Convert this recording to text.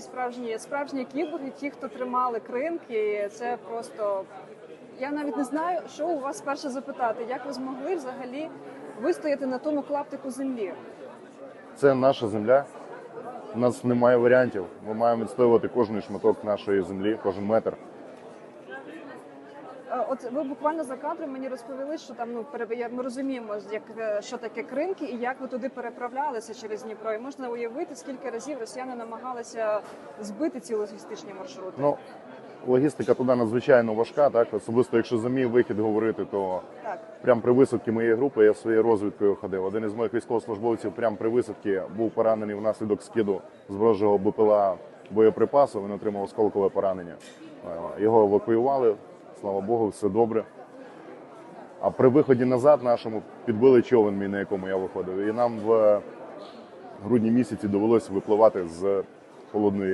Справжні справжні кіборги, ті, хто тримали кринки, це просто я навіть не знаю, що у вас перше запитати. Як ви змогли взагалі вистояти на тому клаптику землі? Це наша земля. У нас немає варіантів. Ми маємо відстоювати кожен шматок нашої землі, кожен метр. Е, От ви буквально за кадром мені розповіли, що там ну ми розуміємо, як е, що таке кринки і як ви туди переправлялися через Дніпро. І можна уявити, скільки разів росіяни намагалися збити ці логістичні маршрути. Ну, логістика туди надзвичайно важка. Так, особисто, якщо за мій вихід говорити, то Так, прямо при висадці моєї групи я своєю розвідкою ходив. Один із моїх військовослужбовців прямо при висадці був поранений внаслідок скиду з ворожого БПЛА боєприпасу. Він отримав осколкове поранення. Е, Його евакуювали. Слава Богу, все добре. А при виході назад нашому підбили човен мій, на якому я виходив. І нам в грудні місяці довелося випливати з холодної